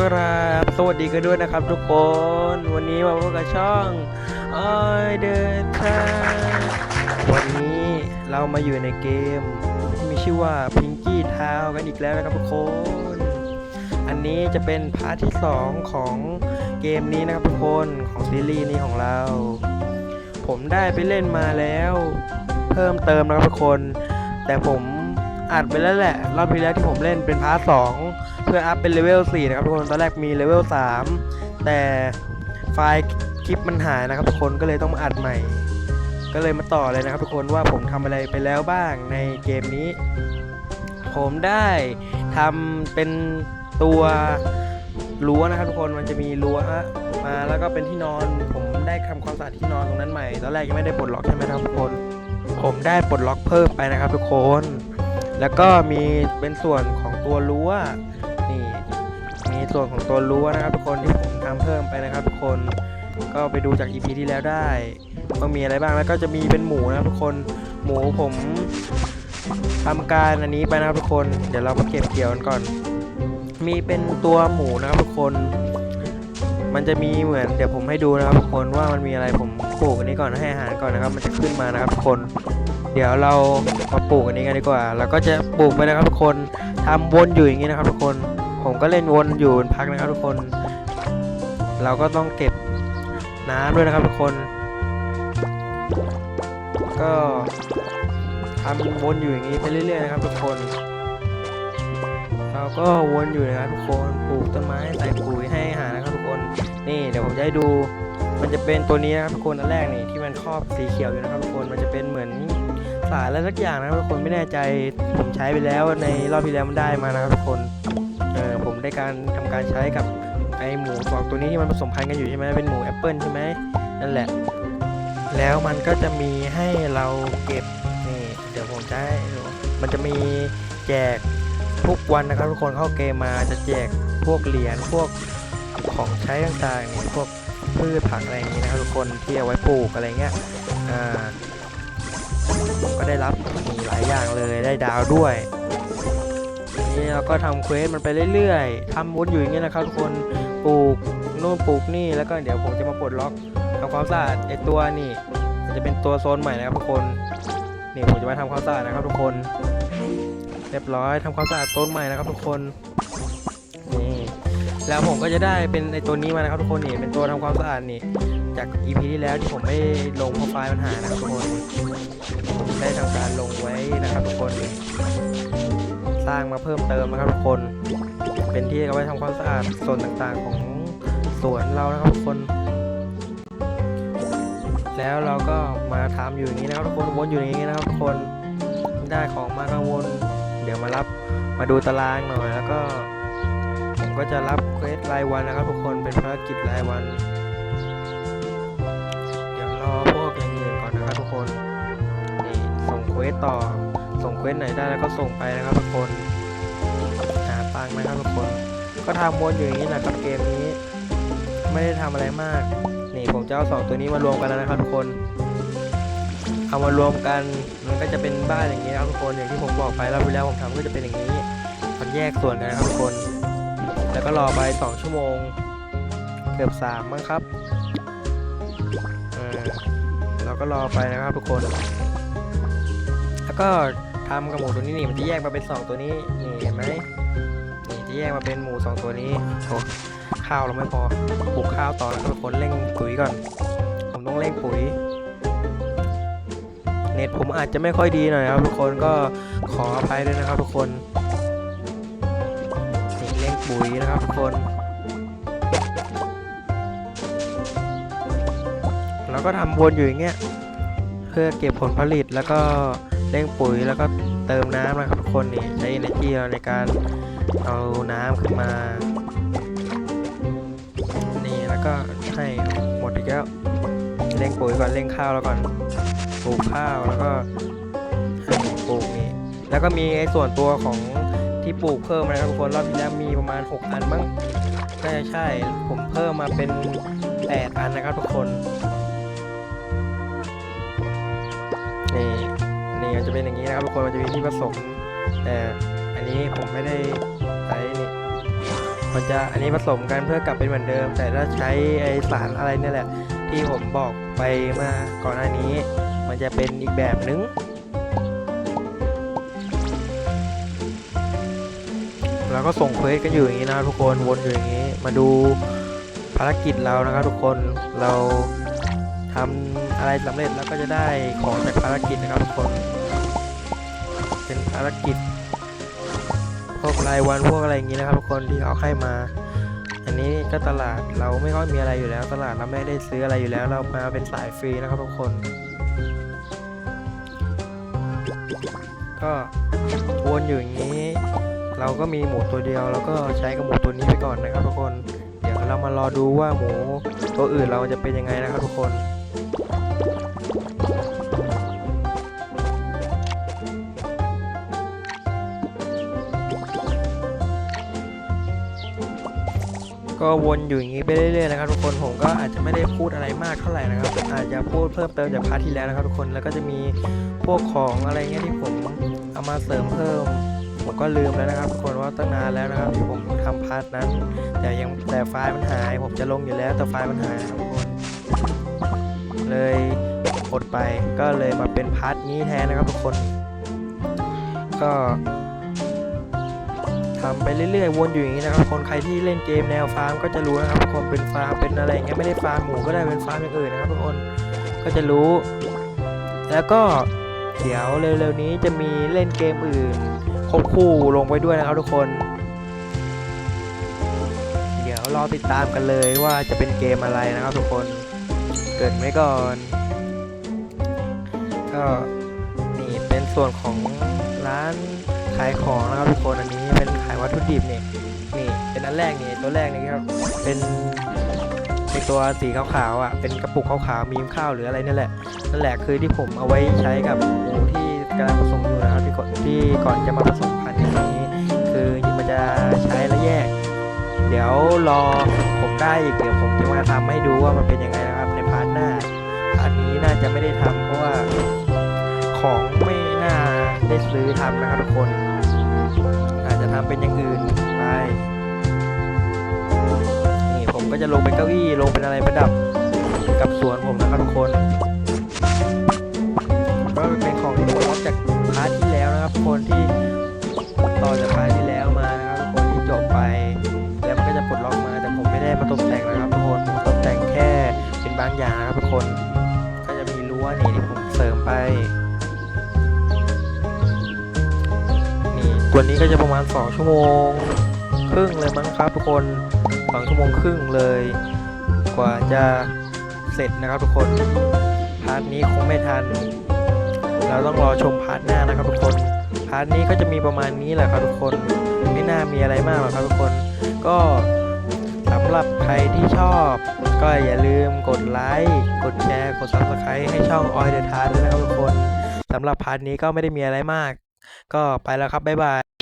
กราบสวัสดีกันด้วยนะครับทุกคน วันนี้มาพบกับช่องออยเดินทางวันนี้เรามาอยู่ในเกมที่มีชื่อว่า Pinky Town กันอีกแล้วนะครับทุกคน อันนี้จะเป็นพาร์ทที่ 2 ของเกมนี้นะครับทุกคนของซีรีส์นี้ของเรา ผมได้ไปเล่นมาแล้ว เพิ่มเติมนะครับทุกคน แต่ผมอัดไปแล้วแหละ รอบที่แล้วที่ผมเล่นเป็นพาร์ทสอง พื่ออัพเป็นเลเวล4นะครับทุกคนตอนแรกมีเลเวล3แต่ไฟล์คลิปมันหายนะครับทุกคนก็เลยต้องมาอัดใหม่ ก็เลยมาต่อเลยนะครับทุกคนว่าผมทำอะไรไปแล้วบ้างในเกมนี้ ผมได้ทำเป็นตัวรั้วนะครับทุกคนมันจะมีรั้วมาแล้วก็เป็นที่นอน ผมได้ทำความสะอาดที่นอนตรงนั้นใหม่ตอนแรกยังไม่ได้ปลดล็อกใช่ไหมครับทุกคน ผมได้ปลดล็อกเพิ่มไปนะครับทุกคน แล้วก็มีเป็นส่วนของตัวรั้ว นี่มีส่วนของตัวรั้วนะครับทุกคนที่ผมทำเพิ่มไปนะครับ ทุกคนก็ไปดูจาก EP ที่แล้วได้ว่ามีอะไรบ้างแล้วก็จะมีเป็นหมูนะครับทุกคนหมูผมทำการอันนี้ไปนะครับทุกคน เดี๋ยวเรามาเก็บเกี่ยวกันก่อน มีเป็นตัวหมูนะครับทุกคน มันจะมีเหมือนเดี๋ยวผมให้ดูนะครับทุกคนว่ามันมีอะไรผมปลูกอันนี้ก่อนให้อาหารก่อนนะครับ มันจะขึ้นมานะครับทุกคน เดี๋ยวเรามาปลูกอันนี้กันดีกว่า แล้วก็จะปลูกไปนะครับทุกคนทำวนอยู่อย่างนี้นะครับทุกคน ผมก็เล่นวนอยู่เป็นพักนะครับทุกคน เราก็ต้องเก็บน้ำด้วยนะครับทุกคน ก็ทำวนอยู่อย่างนี้ไปเรื่อยๆนะครับทุกคน เราก็วนอยู่นะครับทุกคนปลูกต้นไม้ใส่ปุ๋ยให้อาหารนะครับทุกคน นี่เดี๋ยวผมจะให้ดูมันจะเป็นตัวนี้นะครับทุกคนอันแรกนี่ที่มันครอบสีเขียวอยู่นะครับทุกคนมันจะเป็นเหมือนสารอะไรสักอย่างนะครับทุกคนไม่แน่ใจผมใช้ไปแล้วในรอบที่แล้วมันได้มานะครับทุกคน เออผมได้การทำการใช้กับไอหมูสองตัวนี้ที่มันผสมพันธุ์กันอยู่ใช่ไหมเป็นหมูแอปเปิลใช่ไหมนั่นแหละ แล้วมันก็จะมีให้เราเก็บนี่เดี๋ยวผมจะให้มันจะมีแจกทุกวันนะครับทุกคนเข้าเกมมาจะแจกพวกเหรียญพวกของใช้ต่างๆนี่พวกพืชผักอะไรอย่างนี้นะครับทุกคนที่เอาไว้ปลูกอะไรเงี้ยอ่าก็ได้รับมีหลายอย่างเลยได้ดาวด้วย นี่เราก็ทำเควสมันไปเรื่อยๆทำวนอยู่อย่างนี้นะครับทุกคนปลูกนู่นปลูกนี่แล้วก็เดี๋ยวผมจะมาปลดล็อกทำความสะอาดไอตัวนี่มันจะเป็นตัวโซนใหม่นะครับทุกคนนี่ผมจะมาทำความสะอาดนะครับทุกคน เรียบร้อยทำความสะอาดต้นใหม่นะครับทุกคนนี่แล้วผมก็จะได้เป็นไอตัวนี้มานะครับทุกคนนี่เป็นตัวทำความสะอาดนี่จาก EP ที่แล้วที่ผมไม่ลงเพรไฟล์มันหายนะครับทุกคน สร้างมาเพิ่มเติมนะครับทุกคน เป็นที่เอาไว้ทำความสะอาดส่วนต่างๆของสวนเรานะครับทุกคน แล้วเราก็มาทำอยู่อย่างนี้นะครับทุกคนวนอยู่อย่างนี้นะครับทุกคนได้ของมากังวล เดี๋ยวมารับมาดูตารางหน่อยแล้วก็ผมก็จะรับเควสรายวันนะครับทุกคนเป็นภารกิจรายวัน เดี๋ยวรอพวกอย่างอื่นก่อนนะครับทุกคนนี่ส่งเควสต่อส่งเควสไหนได้แล้วก็ส่งไปนะครับทุกคน ก็ทำวนอยู่อย่างนี้แหละครับเกมนี้ ไม่ได้ทำอะไรมาก นี่ผมจะเอาสองตัวนี้มารวมกันแล้วนะครับทุกคน เอามารวมกันมันก็จะเป็นบ้านอย่างนี้นะครับทุกคนอย่างที่ผมบอกไปรอบที่แล้วผมทำก็จะเป็นอย่างนี้มันแยกส่วนกันนะครับทุกคน แล้วก็รอไปสองชั่วโมง เกือบสามมั้งครับเออเราก็รอไปนะครับทุกคน แล้วก็ทำกับหมูตัวนี้นี่มันจะแยกมาเป็น 2 ตัวนี้นี่เห็นไหม แยกมาเป็นหมู2ตัวนี้โอ้ข้าวเราไม่พอปลูกข้าวต่อนะครับทุกคนเร่งปุ๋ยก่อน ผมต้องเร่งปุ๋ย เน็ตผมอาจจะไม่ค่อยดีหน่อยครับทุกคนก็ขออภัยด้วยนะครับทุกคนนี่เร่งปุ๋ยนะครับทุกคนแล้วก็ทำวนอยู่อย่างเงี้ยเพื่อเก็บผลผลิตแล้วก็เร่งปุ๋ยแล้วก็เติมน้ำนะครับทุกคนนี่ใช้ energy เราในการ เอาน้ำขึ้นมา นี่แล้วก็ให้หมดอีกแล้วเร่งปุ๋ยก่อนเร่งข้าวแล้วก่อนปลูกข้าวแล้วก็ปลูกนี่แล้วก็มีไอ้ส่วนตัวของที่ปลูกเพิ่มนะครับทุกคนรอบที่แล้วมีประมาณ 6 อันมั้งน่าจะใช่ผมเพิ่มมาเป็น 8 อันนะครับทุกคนนี่นี่มันจะเป็นอย่างนี้นะครับทุกคนมันจะมีที่ผสมแต่ อันนี้ผมไม่ได้ใช้นี่มันจะอันนี้ผสมกันเพื่อกลับเป็นเหมือนเดิม แต่ถ้าใช้ไอสารอะไรเนี่ยแหละ ที่ผมบอกไปมื่อก่อนหน้านี้ มันจะเป็นอีกแบบนึงแล้วก็ส่งเควสกันอยู่อย่างนี้นะทุกคนวนอยู่อย่างนี้ มาดูภารกิจเรานะครับทุกคนเราทำอะไรสำเร็จแล้วก็จะได้ของจากภารกิจนะครับทุกคน เป็นภารกิจ วกรายวันพวกอะไรอย่างนี้นะครับทุกคนที่เขาให้มา อันนี้ก็ตลาดเราไม่ค่อยมีอะไรอยู่แล้ว ตลาดเราไม่ได้ซื้ออะไรอยู่แล้ว เรามาเป็นสายฟรีนะครับทุกคน ก็วนอยู่อย่างนี้ เราก็มีหมูตัวเดียวเราก็ใช้กับหมูตัวนี้ไปก่อนนะครับทุกคน เดี๋ยวเรามารอดูว่าหมูตัวอื่นเราจะเป็นยังไงนะครับทุกคน ก็วนอยู่อย่างนี้ไปเรื่อยๆนะครับทุกคนผมก็อาจจะไม่ได้พูดอะไรมากเท่าไหร่นะครับอาจจะพูดเพิ่มเติมจากพาร์ทที่แล้วนะครับทุกคนแล้วก็จะมีพวกของอะไรเงี้ยที่ผมเอามาเสริมเพิ่มผมก็ลืมแล้วนะครับทุกคนว่าตั้งนานแล้วนะครับที่ผมทำพาร์ทนั้น แต่ยังแต่ไฟล์มันหาย ผมจะลงอยู่แล้วแต่ไฟล์มันหายทุกคนเลยอดไปก็เลยมาเป็นพาร์ทนี้แทนนะครับทุกคน ก็ ทำไปเรื่อยๆวนอยู่อย่างนี้นะครับ คนใครที่เล่นเกมแนวฟาร์มก็จะรู้นะครับทุกคนเป็นฟาร์มเป็นอะไรเงี้ยไม่ได้ฟาร์มหมูก็ได้เป็นฟาร์มอย่างอื่นนะครับทุกคนก็จะรู้ แล้วก็เดี๋ยวเร็วๆนี้จะมีเล่นเกมอื่นควบคู่ลงไปด้วยนะครับทุกคน เดี๋ยวรอติดตามกันเลยว่าจะเป็นเกมอะไรนะครับทุกคนเกิดไว้ก่อน ก็นี่เป็นส่วนของร้านขายของนะครับทุกคนอันนี้เป็น วัตถุดิบนี่นี่เป็นอันแรกนี่ตัวแรกนี่ครับเป็นเป็นตัวสีขาวๆอะเป็นกระปุกขาวๆมีข้าวหรืออะไรนั่นแหละนั่นแหละคือที่ผมเอาไว้ใช้กับหมูที่กำลังผสมอยู่นะครับที่ก่อนที่ก่อนจะมาผสมพันธุ์อย่างนี้ คือมันจะใช้แล้วแยก เดี๋ยวรอผมได้อีกเดี๋ยวผมจะมาทำให้ดูว่ามันเป็นยังไงนะครับในพาร์ทหน้าพาร์ทนี้น่าจะไม่ได้ทำเพราะว่าของไม่น่าได้ซื้อทำนะครับทุกคน ทำเป็นอย่างอื่นไปนี่ผมก็จะลงเป็นเก้าอี้ลงเป็นอะไรประดับกับสวนผมนะครับทุกคนก็เป็นของที่ผมรับจากพาร์ทที่แล้วนะครับทุกคนที่ วันนี้ก็จะประมาณ 2 ชั่วโมง ครึ่งเลยมั้งครับทุกคน2ชั่วโมงครึ่งเลย กว่าจะเสร็จนะครับทุกคนพาร์ทนี้คงไม่ทัน เราต้องรอชมพาร์ทหน้านะครับทุกคน พาร์ทนี้ก็จะมีประมาณนี้แหละครับทุกคน ไม่น่ามีอะไรมากหรอกครับทุกคน ก็สำหรับใครที่ชอบ ก็อย่าลืมกดไลค์ กดแชร์ กด subscribe ให้ช่อง Oil the Tart ด้วยนะครับทุกคน สำหรับพาร์ทนี้ก็ไม่ได้มีอะไรมาก ก็ไปแล้วครับ บ๊ายบาย